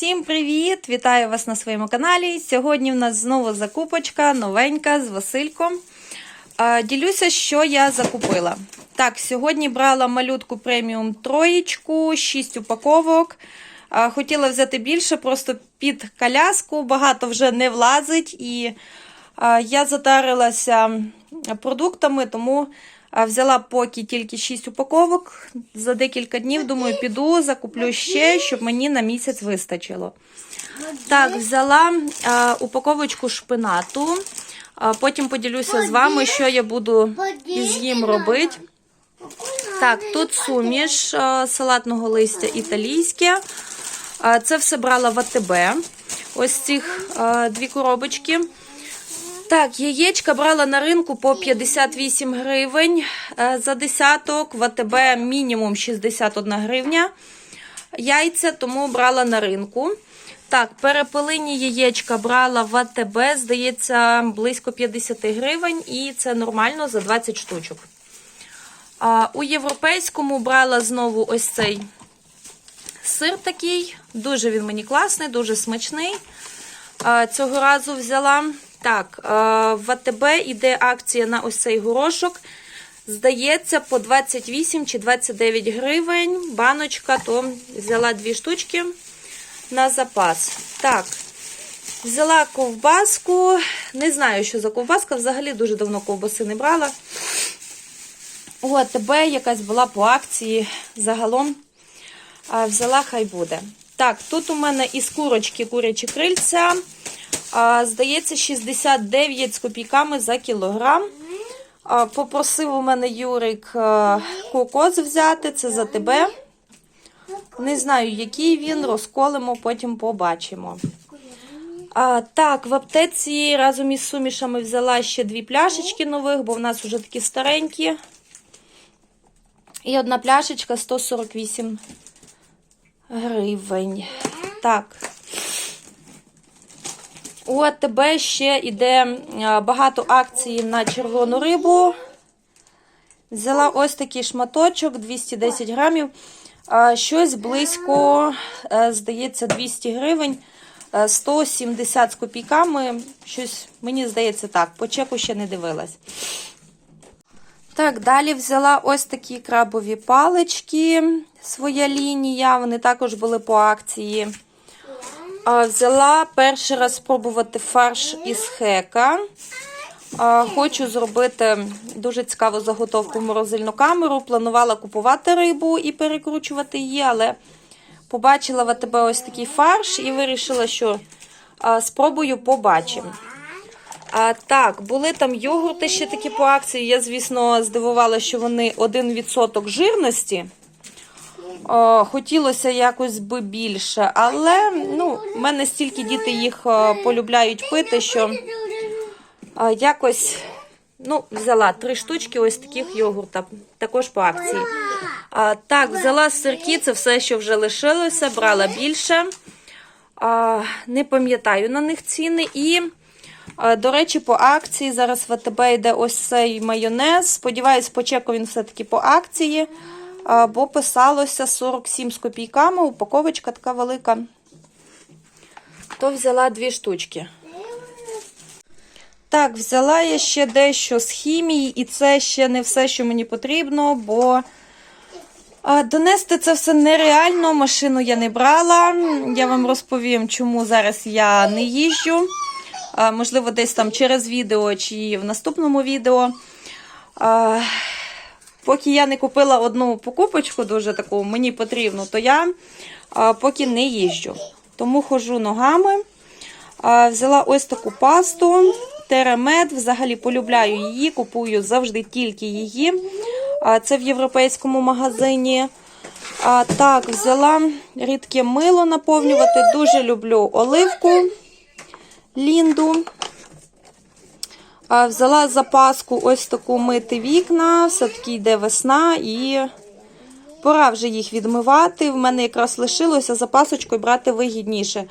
Всім привіт! Вітаю вас на своєму каналі. Сьогодні в нас знову закупочка новенька з Васильком. Ділюся, що я закупила. Так, сьогодні брала малютку преміум троєчку, 6 упаковок. Хотіла взяти більше, просто під коляску, багато вже не влазить. І я затарилася продуктами, тому взяла поки тільки 6 упаковок. За декілька днів, думаю, піду, закуплю ще, щоб мені на місяць вистачило. Так, взяла упаковочку шпинату. А, потім поділюся з вами, що я буду із ним робити. Так, тут суміш салатного листя італійське. Це все брала в АТБ. Ось цих дві коробочки. Так, яєчка брала на ринку по 58 гривень е, за десяток. В АТБ мінімум 61 гривня. Яйця, тому брала на ринку. Так, перепелині яєчка брала в АТБ, здається, близько 50 гривень, і це нормально за 20 штучок. А, у європейському брала знову ось цей сир такий. Дуже він мені класний, дуже смачний. А, цього разу взяла. Так, в АТБ іде акція на ось цей горошок. Здається, по 28 чи 29 гривень. Баночка, то взяла дві штучки на запас. Так, взяла ковбаску. Не знаю, що за ковбаска. Взагалі дуже давно ковбаси не брала. У АТБ якась була по акції. Загалом взяла, хай буде. Так, тут у мене із курочки курячі крильця. Здається, 69 з копійками за кілограм. Попросив у мене Юрик кокос взяти, це за тебе. Не знаю, який він, розколимо, потім побачимо. А, Так, в аптеці разом із сумішами взяла ще дві пляшечки нових, бо в нас вже такі старенькі. І одна пляшечка 148 гривень. Так. У АТБ ще йде багато акцій на червону рибу. Взяла ось такий шматочок 210 грамів. Щось близько, здається, 200 гривень, 170 з копійками. Щось, мені здається, так. По чеку ще не дивилась. Так, далі взяла ось такі крабові палички. Своя лінія. Вони також були по акції. Взяла перший раз спробувати фарш із хека. Хочу зробити дуже цікаву заготовку в морозильну камеру. Планувала купувати рибу і перекручувати її, але побачила в АТБ ось такий фарш і вирішила, що спробую побачимо. Так, були там йогурти ще такі по акції. Я, звісно, здивувала, що вони 1% жирності. О, хотілося якось би більше, але ну, в мене стільки діти їх полюбляють пити, що якось ну, взяла три штучки ось таких йогурта, також по акції. А, Так, взяла сирки, це все, що вже лишилося, брала більше. А, Не пам'ятаю на них ціни. І, а, до речі, по акції зараз в АТБ йде ось цей майонез. Сподіваюсь, по він все-таки по акції бо писалося 47 з копійками, упаковочка така велика. То взяла дві штучки. Так, взяла я ще дещо з хімії, і це ще не все, що мені потрібно, бо донести це все нереально. Машину я не брала. Я вам розповім, чому зараз я не їжджу. Можливо, десь там через відео чи в наступному відео. Поки я не купила одну покупочку, дуже таку мені потрібну, то я поки не їжджу. Тому ходжу ногами. Взяла ось таку пасту. Теремет, взагалі полюбляю її, купую завжди тільки її. Це в європейському магазині. Так, взяла рідке мило наповнювати. Дуже люблю оливку, лінду. Взяла запаску ось таку мити вікна, все-таки йде весна і пора вже їх відмивати. В мене якраз лишилося запасочкою брати вигідніше.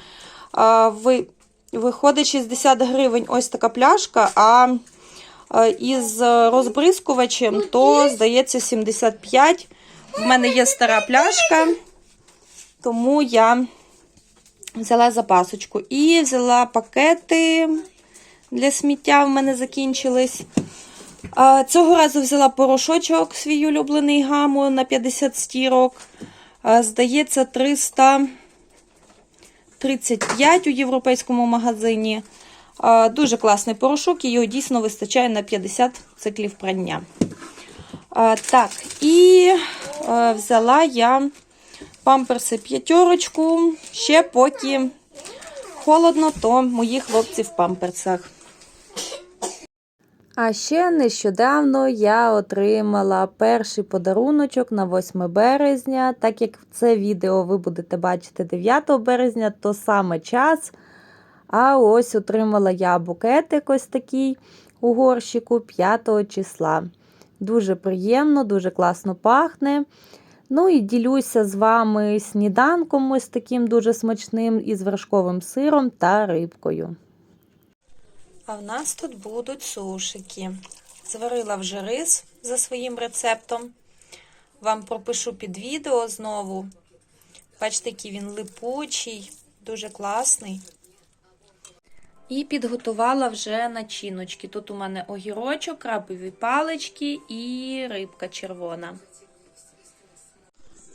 Виходить 60 гривень ось така пляшка, а із розбризкувачем то, здається, 75. В мене є стара пляшка, тому я Взяла запасочку і взяла пакети для сміття, в мене закінчились. Цього разу взяла порошочок, свій улюблений гаму на 50 стірок. Здається, 335 у європейському магазині. Дуже класний порошок, його дійсно вистачає на 50 циклів прання. Так, і взяла я памперси п'ятерочку. Ще поки холодно, то мої хлопці в памперсах. А ще нещодавно я отримала перший подаруночок на 8 березня. Так як це відео ви будете бачити 9 березня, то саме час. А ось отримала я букетик ось такий у горщику 5 числа. Дуже приємно, дуже класно пахне. Ну і ділюся з вами сніданком ось таким дуже смачним із вершковим сиром та рибкою. А в нас тут будуть сушики. Зварила вже рис за своїм рецептом. Вам пропишу під відео знову. Бачите, який він липучий, дуже класний. І підготувала вже начиночки. Тут у мене огірочок, крабові палички і рибка червона.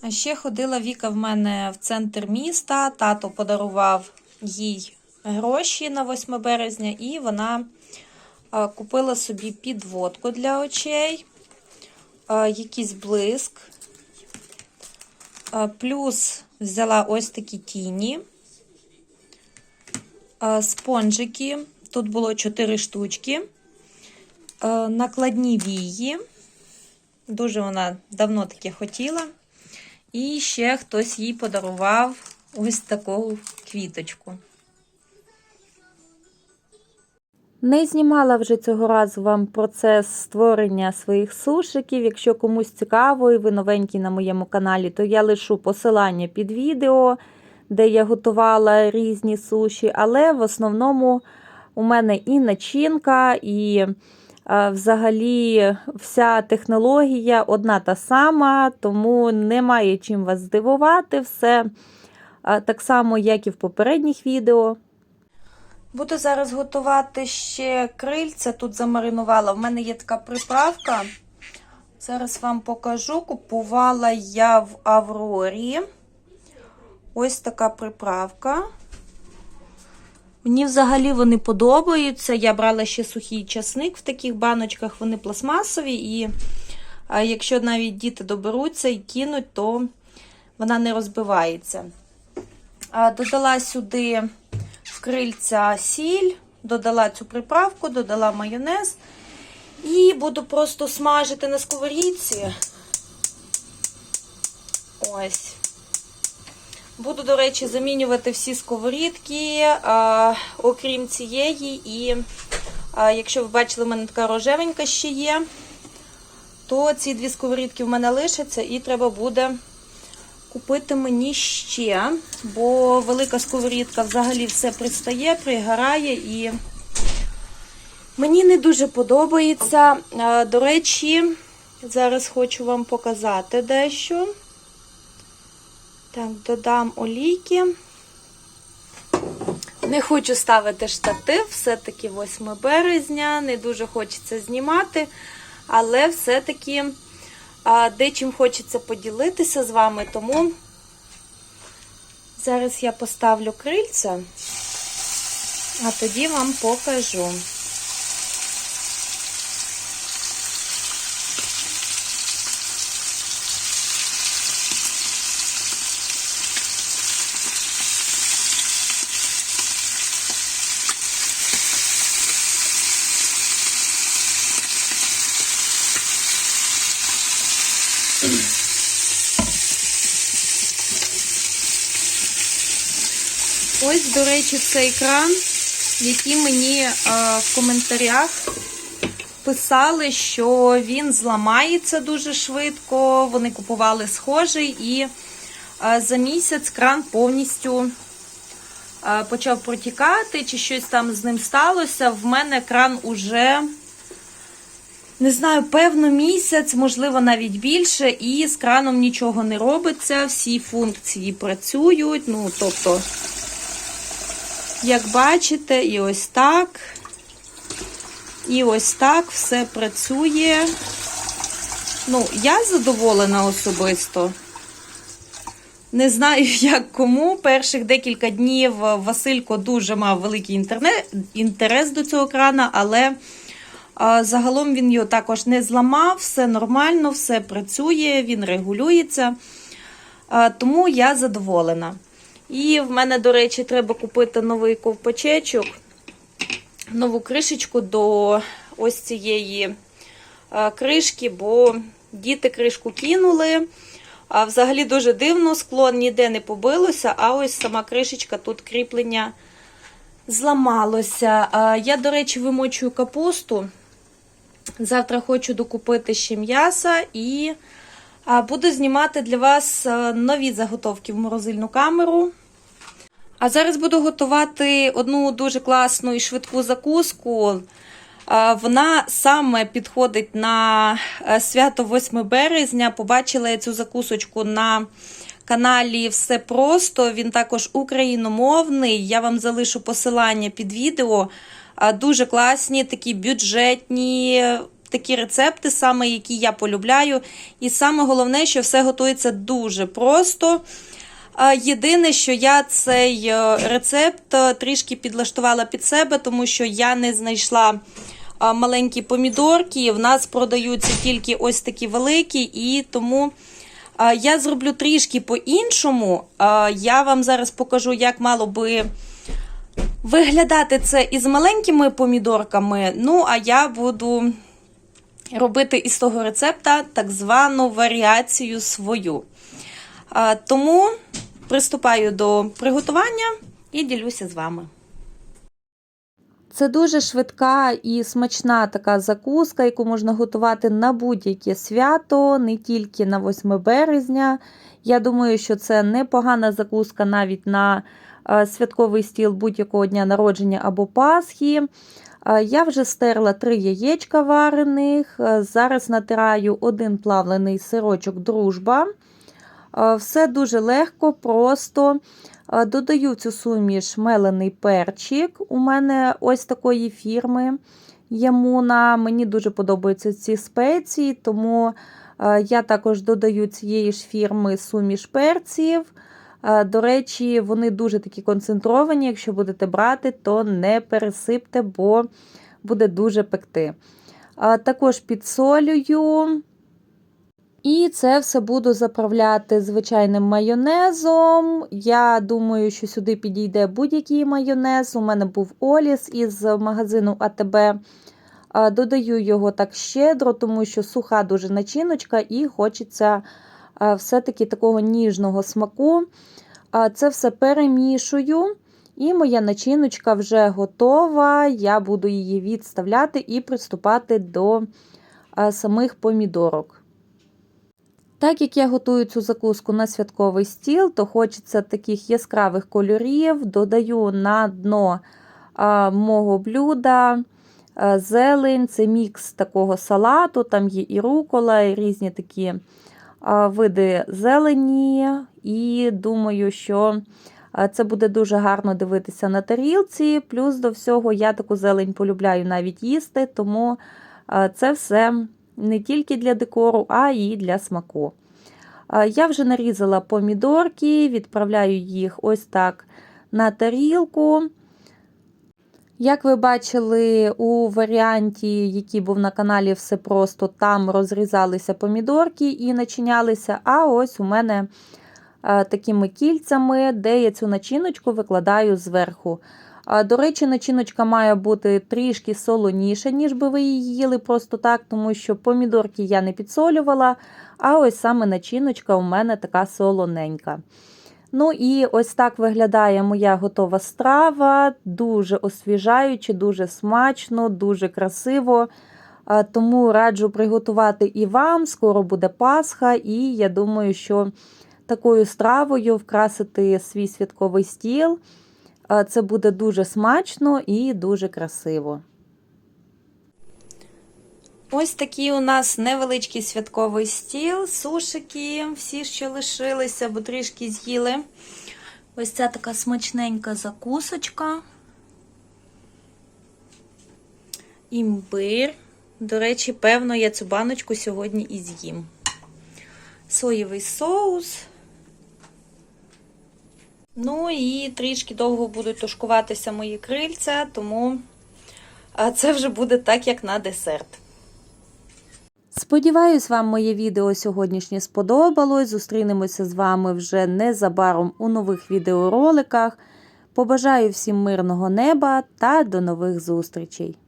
А ще ходила Віка в мене в центр міста. Тато подарував їй гроші на 8 березня, і вона купила собі підводку для очей, якийсь блиск. Плюс взяла ось такі тіні, спонжики. Тут було 4 штучки, накладні вії. Дуже вона давно таке хотіла. І ще хтось їй подарував ось таку квіточку. Не знімала вже цього разу вам процес створення своїх сушиків. Якщо комусь цікаво і ви новенький на моєму каналі, то я лишу посилання під відео, де я готувала різні суші, але в основному у мене і начинка, і взагалі вся технологія одна та сама, тому немає чим вас здивувати. Все так само, як і в попередніх відео. Буду зараз готувати ще крильця. Тут замаринувала. В мене є така приправка. Зараз вам покажу. Купувала я в Аврорі. Ось така приправка. Мені взагалі вони подобаються. Я брала ще сухий часник в таких баночках, вони пластмасові, і якщо навіть діти доберуться і кинуть, то вона не розбивається. Додала сюди крильця сіль, додала цю приправку, додала майонез. І буду просто смажити на сковорідці. Ось. Буду, до речі, замінювати всі сковорідки, а, окрім цієї. І а, якщо ви бачили, в мене така рожевенька ще є, то ці дві сковорідки в мене лишаться, і треба буде купити мені ще, бо велика сковорідка взагалі все пристає, пригорає і мені не дуже подобається. До речі, зараз хочу вам показати дещо. Так, додам олійки. Не хочу ставити штатив, все-таки 8 березня, не дуже хочеться знімати, але все-таки дечим хочеться поділитися з вами, тому зараз я поставлю крильця, а тоді вам покажу. Ось, до речі, цей кран, який мені а, в коментарях писали, що він зламається дуже швидко. Вони купували схожий, і а, за місяць кран повністю а, почав протікати, чи щось там з ним сталося. В мене кран уже. Не знаю, певно, місяць, можливо, навіть більше, і з краном нічого не робиться, всі функції працюють. Ну, тобто, Як бачите, і ось так. І ось так все працює. Ну, я задоволена особисто. Не знаю, як кому. Перших декілька днів Василько дуже мав великий інтернет, інтерес до цього крана, але а, загалом він його також не зламав, все нормально, все працює, він регулюється. А, тому я задоволена. І в мене, до речі, треба купити новий ковпачечок, нову кришечку до ось цієї а, кришки, бо діти кришку кинули. А взагалі дуже дивно, скло ніде не побилося, а ось сама кришечка тут кріплення зламалося. Я, до речі, вимочую капусту. Завтра хочу докупити ще м'яса і буду знімати для вас нові заготовки в морозильну камеру. А зараз буду готувати одну дуже класну і швидку закуску. Вона саме підходить на е, свято 8 березня. Побачила я цю закусочку на каналі Все просто. Він також україномовний. Я вам залишу посилання під відео. Дуже класні, такі бюджетні. Такі рецепти, саме які я полюбляю. І саме головне, що все готується дуже просто. Єдине, що я цей е, рецепт е, трішки підлаштувала під себе, тому що я не знайшла маленькі помідорки. В нас продаються тільки ось такі великі, і тому я зроблю трішки по-іншому. Я вам зараз покажу, як мало би виглядати це із маленькими помідорками. Ну, а я буду робити із того рецепта так звану варіацію свою. Тому приступаю до приготування і ділюся з вами. Це дуже швидка і смачна така закуска, яку можна готувати на будь-яке свято, не тільки на 8 березня. Я думаю, що це непогана закуска навіть на святковий стіл будь-якого дня народження або Пасхи. Е, Я вже стерла три яєчка варених. Е, Зараз натираю один плавлений сирочок дружба. Е, Все дуже легко, просто. Е, Додаю в цю суміш мелений перчик. У мене ось такої фірми Ямуна. Мені дуже подобаються ці спеції, тому е, я також додаю цієї ж фірми суміш перців. Е, До речі, вони дуже такі концентровані. Якщо будете брати, то не пересипте, бо буде дуже пекти. Е, Також підсолюю. І це все буду заправляти звичайним майонезом. Я думаю, що сюди підійде будь-який майонез. У мене був Оліс із магазину АТБ. Додаю його так щедро, тому що суха дуже начиночка, і хочеться все-таки такого ніжного смаку. Це все перемішую. І моя начиночка вже готова. Я буду її відставляти і приступати до самих помідорок. Так як я готую цю закуску на святковий стіл, то хочеться таких яскравих кольорів. Додаю на дно мого блюда зелень, це мікс такого салату, там є і рукола, і різні такі види зелені. І думаю, що це буде дуже гарно дивитися на тарілці. Плюс до всього я таку зелень полюбляю навіть їсти, тому це все не тільки для декору, а і для смаку. Я вже нарізала помідорки, відправляю їх ось так на тарілку. Як ви бачили у варіанті, який був на каналі, все просто там розрізалися помідорки і начинялися. А ось у мене такими кільцями, де я цю начиночку викладаю зверху. До речі, начиночка має бути трішки солоніша, ніж би ви її їли просто так, тому що помідорки я не підсолювала, а ось саме начиночка у мене така солоненька. Ну і ось так виглядає моя готова страва, дуже освіжаюче, дуже смачно, дуже красиво. Тому раджу приготувати і вам. Скоро буде Пасха, і я думаю, що такою стравою вкрасити свій святковий стіл. Це буде дуже смачно і дуже красиво. Ось такий у нас невеличкий святковий стіл, сушики, всі, що лишилися, бо трішки з'їли. Ось ця така смачненька закусочка. Імбир. До речі, певно, я цю баночку сьогодні і з'їм. Соєвий соус. Ну і трішки довго будуть тушкуватися мої крильця, тому це вже буде так, як на десерт. Сподіваюсь, вам моє відео сьогоднішнє сподобалось. Зустрінемося з вами вже незабаром у нових відеороликах. Побажаю всім мирного неба та до нових зустрічей!